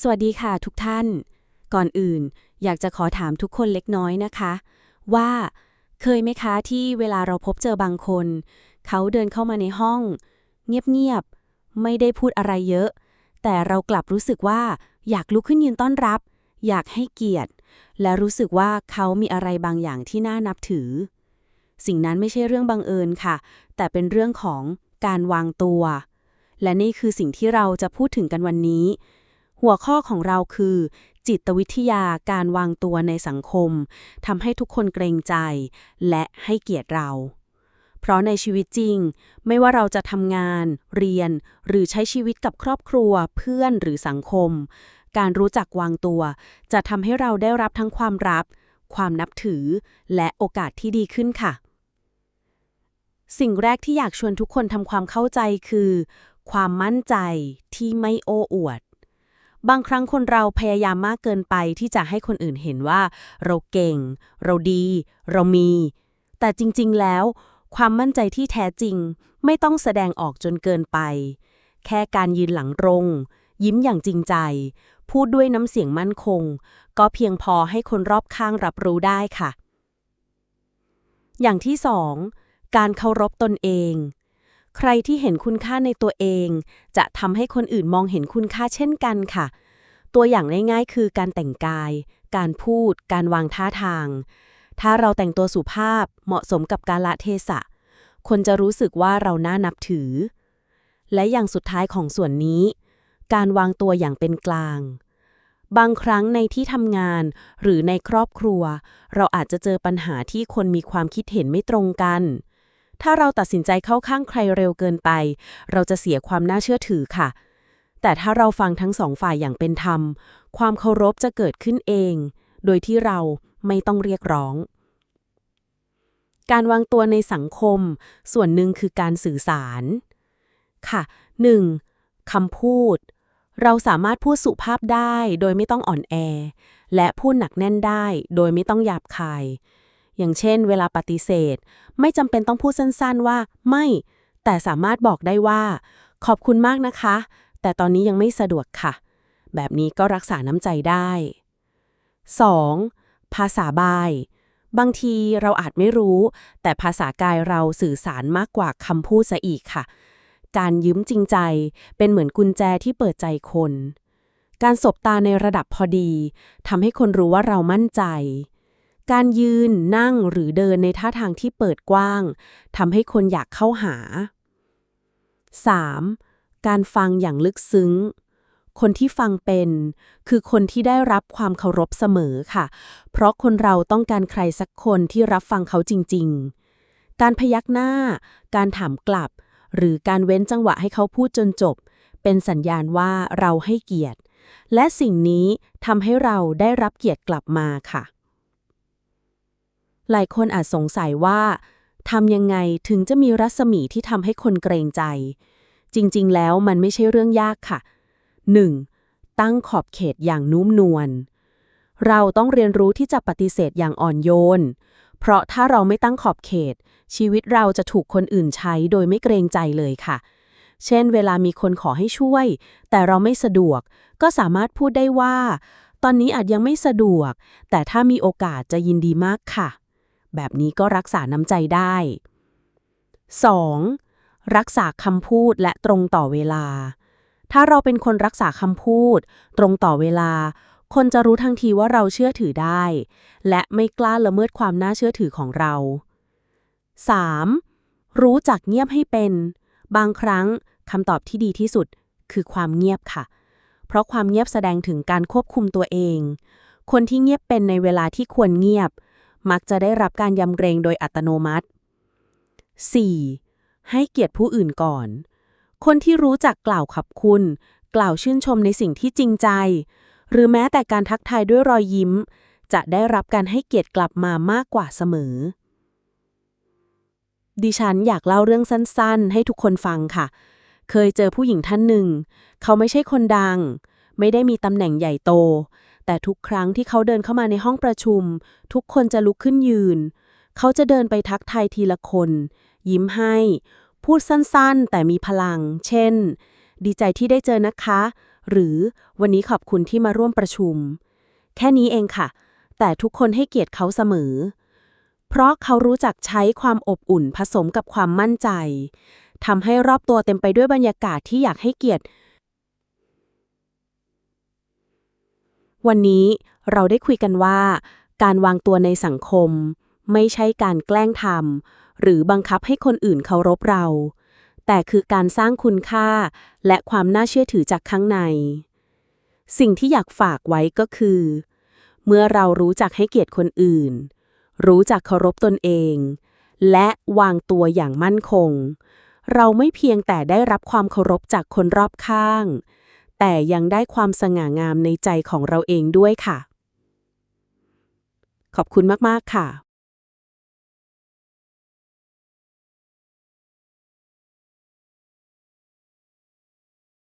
สวัสดีค่ะทุกท่าน ก่อนอื่น อยากจะขอถามทุกคนเล็กน้อยนะคะ ว่าเคยไหมคะที่เวลาเราพบเจอบางคน เขาเดินเข้ามาในห้อง เงียบๆ ไม่ได้พูดอะไรเยอะ แต่เรากลับรู้สึกว่าอยากลุกขึ้นยืนต้อนรับ อยากให้เกียรติ และรู้สึกว่าเขามีอะไรบางอย่างที่น่านับถือ สิ่งนั้นไม่ใช่เรื่องบังเอิญค่ะ แต่เป็นเรื่องของการวางตัว และนี่คือสิ่งที่เราจะพูดถึงกันวันนี้ หัวข้อของเราคือ จิตวิทยาการวางตัวในสังคมทำให้ทุกคนเกรงใจ และให้เกียรติเรา เพราะในชีวิตจริง ไม่ว่าเราจะทำงาน เรียน หรือใช้ชีวิตกับครอบครัว เพื่อนหรือสังคม การรู้จักวางตัว จะทำให้เราได้รับทั้งความรับ ความนับถือ และโอกาสที่ดีขึ้นค่ะสิ่งแรกที่อยากชวนทุกคนทำความเข้าใจคือ ความมั่นใจที่ไม่โอ้อวด บางครั้งคนเราพยายามมากเกินไปที่จะให้คนอื่นเห็นว่า เราเก่ง เราดี เรามี แต่จริงๆแล้ว ความมั่นใจที่แท้จริง ไม่ต้องแสดงออกจนเกินไป แค่การยืนหลังรง ยิ้มอย่างจริงใจ พูดด้วยน้ำเสียงมั่นคง ก็เพียงพอให้คนรอบข้างรับรู้ได้ค่ะ อย่างที่สองการเคารพตนเอง ใครที่เห็นคุณค่าในตัวเอง จะทำให้คนอื่นมองเห็นคุณค่าเช่นกันค่ะ ตัวอย่างง่ายๆ คือการแต่งกาย การพูด การวางท่าทาง ถ้าเราแต่งตัวสุภาพเหมาะสมกับกาลเทศะ คนจะรู้สึกว่าเราน่านับถือ และอย่างสุดท้ายของส่วนนี้ การวางตัวอย่างเป็นกลางบางครั้งในที่ทำงานหรือในครอบครัว เราอาจจะเจอปัญหาที่คนมีความคิดเห็นไม่ตรงกัน ถ้าเราตัดสินใจเข้าข้างใครเร็วเกินไป เราจะเสียความน่าเชื่อถือค่ะ แต่ถ้าเราฟังทั้งสองฝ่ายอย่างเป็นธรรม ความเคารพจะเกิดขึ้นเอง โดยที่เราไม่ต้องเรียกร้อง การวางตัวในสังคม ส่วนหนึ่งคือการสื่อสาร ค่ะ 1. คำพูด เราสามารถพูดสุภาพได้โดยไม่ต้องอ่อนแอ และพูดหนักแน่นได้ โดยไม่ต้องหยาบคาย อย่างเช่น เวลาปฏิเสธ ไม่จำเป็นต้องพูดสั้นๆว่า ไม่ แต่สามารถบอกได้ว่า ขอบคุณมากนะคะ แต่ตอนนี้ยังไม่สะดวกค่ะ แบบนี้ก็รักษาน้ำใจได้ 2. ภาษาบาย บางทีเราอาจไม่รู้ แต่ภาษากายเราสื่อสารมากกว่าคำพูดซะอีกค่ะ การยืมจริงใจเป็นเหมือนกุญแจที่เปิดใจคน การสบตาในระดับพอดีทำให้คนรู้ว่าเรามั่นใจ การยืนนั่งหรือเดินในท่าทางที่เปิดกว้างทำให้คนอยากเข้าหา 3. การฟังอย่างลึกซึ้ง คนที่ฟังเป็น คือคนที่ได้รับความเคารพเสมอค่ะ เพราะคนเราต้องการใครสักคนที่รับฟังเขาจริง ๆ การพยักหน้า การถามกลับ หรือการเว้นจังหวะให้เขาพูดจนจบ เป็นสัญญาณว่าเราให้เกียรติ และสิ่งนี้ทำให้เราได้รับเกียรติกลับมาค่ะ หลายคนอาจสงสัยว่าทำยังไงถึงจะมีรัศมีที่ทำให้คนเกรงใจ จริงๆ แล้วมันไม่ใช่เรื่องยากค่ะ 1. ตั้งขอบเขตอย่างนุ่มนวล เราต้องเรียนรู้ที่จะปฏิเสธอย่างอ่อนโยน เพราะถ้าเราไม่ตั้งขอบเขต ชีวิตเราจะถูกคนอื่นใช้โดยไม่เกรงใจเลยค่ะ เช่น เวลามีคนขอให้ช่วย แต่เราไม่สะดวก ก็สามารถพูดได้ว่า ตอนนี้อาจยังไม่สะดวก แต่ถ้ามีโอกาสจะยินดีมากค่ะ แบบนี้ก็รักษาน้ำใจได้ 2. รักษาคำพูดและตรงต่อเวลา ถ้าเราเป็นคนรักษาคำพูด ตรงต่อเวลา คนจะรู้ทันทีว่าเราเชื่อถือได้ และไม่กล้าละเมิดความน่าเชื่อถือของเรา 3. รู้จักเงียบให้เป็น บางครั้งคำตอบที่ดีที่สุดคือความเงียบค่ะ เพราะความเงียบแสดงถึงการควบคุมตัวเอง คนที่เงียบเป็นในเวลาที่ควรเงียบ มักจะได้รับการยำเกรงโดยอัตโนมัติ 4. ให้เกียรติผู้อื่นก่อน คนที่รู้จักกล่าวขอบคุณ กล่าวชื่นชมในสิ่งที่จริงใจ หรือแม้แต่การทักทายด้วยรอยยิ้ม จะได้รับการให้เกียรติกลับมามากกว่าเสมอ ดิฉันอยากเล่าเรื่องสั้นๆ ให้ทุกคนฟังค่ะ เคยเจอผู้หญิงท่านหนึ่ง เขาไม่ใช่คนดัง ไม่ได้มีตำแหน่งใหญ่โต แต่ทุกครั้งที่เขาเดินเข้ามาในห้องประชุม ทุกคนจะลุกขึ้นยืน เขาจะเดินไปทักทายทีละคน ยิ้มให้ พูดสั้นๆ แต่มีพลัง เช่น ดีใจที่ได้เจอนะคะ หรือวันนี้ขอบคุณที่มาร่วมประชุม แค่นี้เองค่ะ แต่ทุกคนให้เกียรติเขาเสมอ เพราะเขารู้จักใช้ความอบอุ่นผสมกับความมั่นใจทำให้รอบตัวเต็มไปด้วยบรรยากาศที่อยากให้เกียรติ วันนี้เราได้คุยกันว่า การวางตัวในสังคม ไม่ใช่การแกล้งทำหรือบังคับให้คนอื่นเคารพเรา แต่คือการสร้างคุณค่า และความน่าเชื่อถือจากข้างใน สิ่งที่อยากฝากไว้ก็คือ เมื่อเรารู้จักให้เกียรติคนอื่น รู้จักเคารพตนเอง และวางตัวอย่างมั่นคง เราไม่เพียงแต่ได้รับความเคารพจากคนรอบข้าง แต่ยังได้ความสง่างามในใจของเราเองด้วยค่ะ ขอบคุณมาก ๆ ค่ะ